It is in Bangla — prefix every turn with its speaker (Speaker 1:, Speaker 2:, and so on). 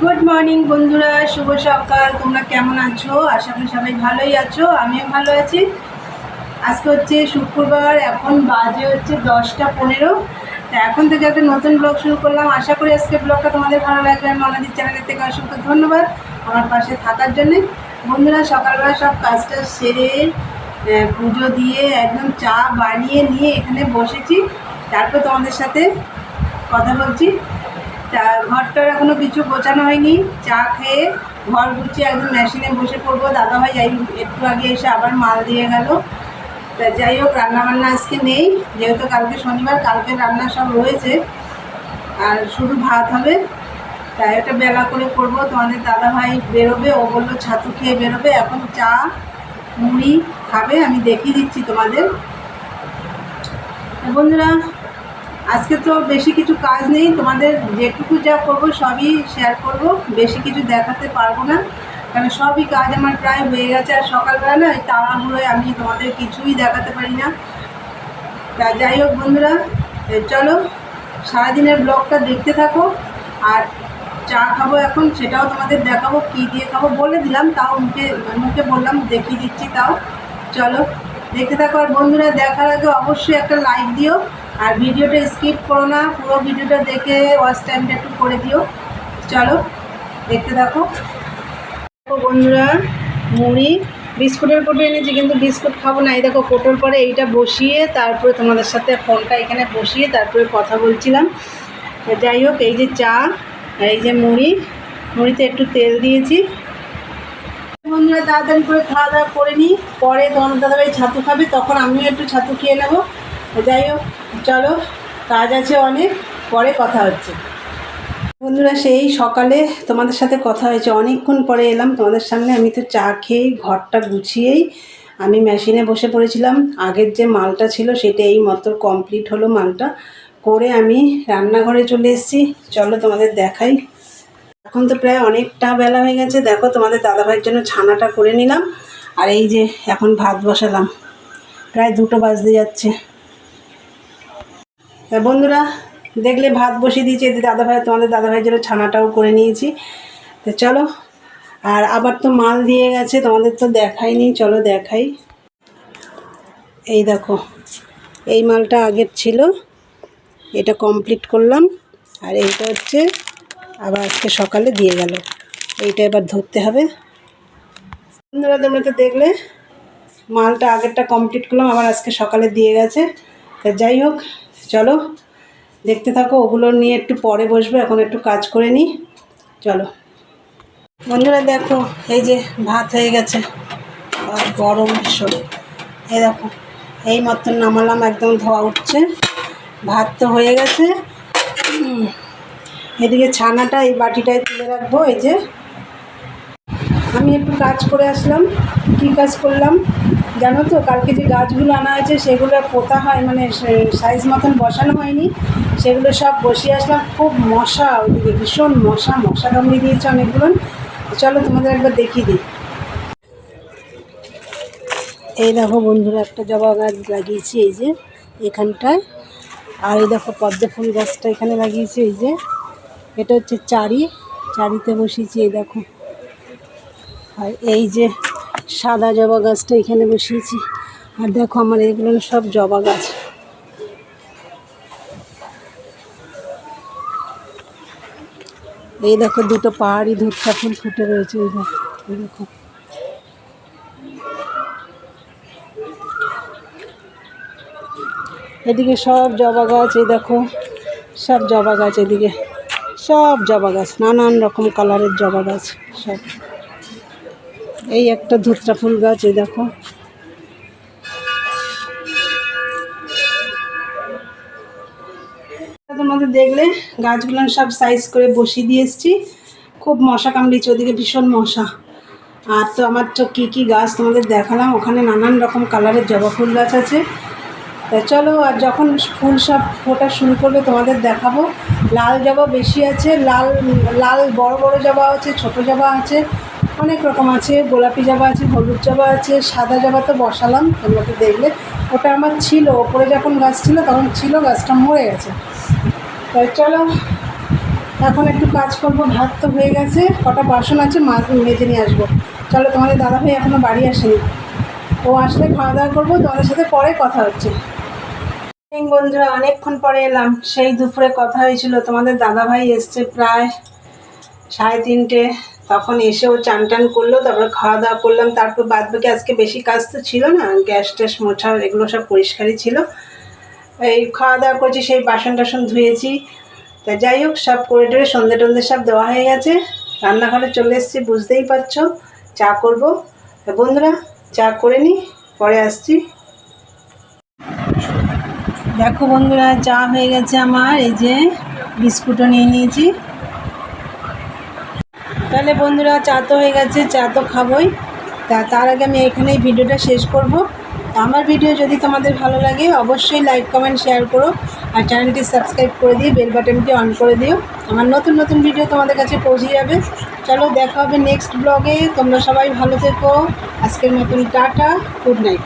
Speaker 1: গুড মর্নিং বন্ধুরা। শুভ সকাল। তোমরা কেমন আছো? আশা করি সবাই ভালোই আছো। আমিও ভালো আছি। আজকে হচ্ছে শুক্রবার, এখন বাজে হচ্ছে দশটা পনেরো। তা এখন থেকে একটা নতুন ব্লগ শুরু করলাম। আশা করি আজকে ব্লগটা তোমাদের ভালো লাগবে। আমি আমাদের চ্যানেলের থেকে অসংখ্য ধন্যবাদ আমার পাশে থাকার জন্যে। বন্ধুরা, সকালবেলা সব কাজটা সেরে পুজো দিয়ে একদম চা বানিয়ে নিয়ে এখানে বসেছি। তারপর তোমাদের সাথে কথা বলছি। তা, ঘরটার এখনও কিছু গোছানো হয়নি। চা খেয়ে ঘর গুছিয়ে একদম মেশিনে বসে পড়ব। দাদাভাই যাই একটু আগে এসে আবার মাল দিয়ে গেল। তা, যাই হোক, রান্নাবান্না আজকে নেই। যেহেতু কালকে শনিবার, কালকে রান্না সব রয়েছে। আর শুধু ভাত হবে। তাই একটা বেলা করে করব। তোমাদের দাদাভাই বেরোবে। ও বলল, ছাতু খেয়ে বেরোবে। এখন চা মুড়ি খাবে, আমি দেখিয়ে দিচ্ছি তোমাদের। বন্ধুরা, আজকে তো বেশি কিছু কাজ নেই, তোমাদের যেটুকু যা করব সবই শেয়ার করব, বেশি কিছু দেখাতে পারব না, কারণ সবই কাজ আমার প্রায় হয়ে গেছে, আর সকালবেলা না ওই তাড়াহুড়োয় আমি তোমাদের কিছুই দেখাতে পারি না। তা যাই হোক বন্ধুরা চলো, সারাদিনের ব্লগটা দেখতে থাকো, আর চা খাব এখন, সেটাও তোমাদের দেখাবো, কী দিয়ে খাব, বলে দিলাম, তাও মুখে মুখে বললাম, দেখিয়ে দিচ্ছি তাও। চলো, দেখতে থাকো, আর বন্ধুরা, দেখার আগে অবশ্যই একটা লাইক দিও, আর ভিডিওটা স্কিপ করো না, পুরো ভিডিওটা দেখে ওয়াচ টাইমটা একটু করে দিও। চলো, দেখতে থাকো। দেখো বন্ধুরা, মুড়ি, বিস্কুটের কোটো এনেছি, কিন্তু বিস্কুট খাব না। এই দেখো, কোটোর পরে এইটা বসিয়ে, তারপরে তোমাদের সাথে ফোনটা এখানে বসিয়ে, তারপরে কথা বলছিলাম। যাই হোক, এই যে চা আর এই যে মুড়ি, মুড়িতে একটু তেল দিয়েছি। বন্ধুরা, তাড়াতাড়ি করে খাওয়া দাওয়া করে নিই। পরে তোমাদের দাদাভাই ছাতু খাবে, তখন আমিও একটু ছাতু খেয়ে নেব। যাই হোক, চলো, কাজ আছে অনেক, পরে কথা হচ্ছে। বন্ধুরা, সেই সকালে তোমাদের সাথে কথা হয়েছে। অনেকক্ষণ পরে এলাম তোমাদের সামনে। আমি তো চা খেয়েই ঘরটা গুছিয়েই আমি মেশিনে বসে পড়েছিলাম। আগের যে মালটা ছিল, সেটা এই মতো কমপ্লিট হলো মালটা। করে আমি রান্নাঘরে চলে এসেছি। চলো তোমাদের দেখাই। এখন তো প্রায় অনেকটা বেলা হয়ে গেছে। দেখো তোমাদের দাদাভাইয়ের জন্য ছানাটা করে নিলাম। আর এই যে এখন ভাত বসালাম। প্রায় দুটো বাজতে যাচ্ছে। বন্ধুরা, দেখলে ভাত বসিয়ে দিয়েছি। এদিকে দাদাভাই, তোমাদের দাদাভাইয়ের জন্য ছানাটাও করে নিয়েছি। তো চলো, আর আবার তো মাল দিয়ে গেছে, তোমাদের তো দেখাইনি। চলো দেখাই। এই দেখো, এই মালটা আগের ছিল। এটা কমপ্লিট করলাম। আর এইটা হচ্ছে আবার আজকে সকালে দিয়ে গেল। এইটা এবার ধরতে হবে। বন্ধুরা, তোমরা তো দেখলে, মালটা আগেরটা কমপ্লিট করলাম, আবার আজকে সকালে দিয়ে গেছে। তা যাই হোক, চলো, দেখতে থাকো, ওগুলো নিয়ে একটু পরে বসবো, এখন একটু কাজ করে নিই। চলো। বন্ধুরা, দেখো, এই যে ভাত হয়ে গেছে। আর গরম ভীষণ। এই দেখো, এই মতন নামালাম, একদম ধোয়া উঠছে। ভাত তো হয়ে গেছে। এদিকে ছানাটা এই বাটিটায় তুলে রাখব, এই যে। আমি একটু কাজ করে আসলাম, কি কাজ করলাম জানো তো? কালকে যে গাছগুলো আনা হয়েছে সেগুলো পোতা হয় মানে সাইজ মতন বসানো হয়নি। সেগুলো সব বসিয়ে আসলাম। খুব মশা ওইদিকে ভীষণ মশা মশা কামড়ে দিয়েছে অনেকগুলো। চলো তোমাদের একবার দেখিয়ে দিই। এই দেখো বন্ধুরা, একটা জবা গাছ লাগিয়েছি, এই যে এখানটায়। আর এই দেখো পদ্ম ফুল গাছটা এখানে লাগিয়েছি, এই যে। এটা হচ্ছে চারি, চারিতে বসিয়েছি, এই দেখো। আর এই যে সাদা জবা গাছটা এখানে বসিয়েছি। আর দেখো আমার এগুলো সব জবা গাছ। এই দেখো দুটো পাহাড়ি ধূপটা ফুল ফুটে রয়েছে এই দেখো এই দেখো এদিকে সব জবা গাছ, এই দেখো, সব জবা গাছ এদিকে। সব জবা গাছ, নানান রকম কালারের জবা গাছ সব। এই একটা ধুতরা ফুল গাছ, এই দেখো। তোমাদের দেখলে, গাছগুলো সব সাইজ করে বসিয়ে দিয়ে এসছি। খুব মশা কামড়িয়েছে ওদিকে ভীষণ মশা। আর তো আমার তো কী কী গাছ তোমাদের দেখালাম, ওখানে নানান রকম কালারের জবা ফুল গাছ আছে। তা চলো, আর যখন ফুল সব ফোটা শুরু করবে, তোমাদের দেখাবো। লাল জবা বেশি আছে, লাল লাল বড় বড় জবা আছে, ছোট জবা আছে, অনেক রকম আছে। গোলাপি জবা আছে, হলুদ জবা আছে, সাদা জবা তো বসালাম তোমরা তো দেখলে। ওটা আমার ছিল, ওপরে যখন গাছ ছিল, তখন ছিল, গাছটা মরে গেছে। তাই চলো, এখন একটু কাজ করব, ভাত তো হয়ে গেছে, কটা বাসন আছে মাছ মেজে নিয়ে আসব। চলো, তোমাদের দাদাভাই এখনও বাড়ি আসেনি। ও আসলে খাওয়া দাওয়া করব, তোমাদের সাথে পরে কথা হচ্ছে। বন্ধুরা, অনেকক্ষণ পরে এলাম। সেই দুপুরে কথা হয়েছিল, তোমাদের দাদাভাই এসছে প্রায় সাড়ে তিনটে। তখন এসেও চান টান করল, তারপরে খাওয়া দাওয়া করলাম। তারপর বাদ বাকি আজকে বেশি কাজ তো ছিল না, গ্যাস ট্যাস, মোছা, এগুলো সব পরিষ্কারই ছিল। এই খাওয়া দাওয়া করছি, সেই বাসন টাসন ধুয়েছি। তা যাই হোক, সব করে টোরে সন্ধে টন্ধে সব দেওয়া হয়ে গেছে। রান্নাঘরে চলে এসেছি, বুঝতেই পারছ, চা করব। বন্ধুরা, চা করে নিই, পরে আসছি। দেখো বন্ধুরা চা হয়ে গেছে আমার, এই যে বিস্কুটও নিয়ে নিয়েছি। তাহলে বন্ধুরা, চা তো হয়ে গেছে, চা তো খাবোই। তা তার আগে আমি এখানেই ভিডিওটা শেষ করব। আমার ভিডিও যদি তোমাদের ভালো লাগে, অবশ্যই লাইক, কমেন্ট, শেয়ার করো। আর চ্যানেলটি সাবস্ক্রাইব করে দিয়ে বেল বাটনটি অন করে দিও। আমার নতুন নতুন ভিডিও তোমাদের কাছে পৌঁছে যাবে। চলো, দেখা হবে নেক্সট ব্লগে। তোমরা সবাই ভালো থেকো। আজকের মতন টাটা, গুড নাইট।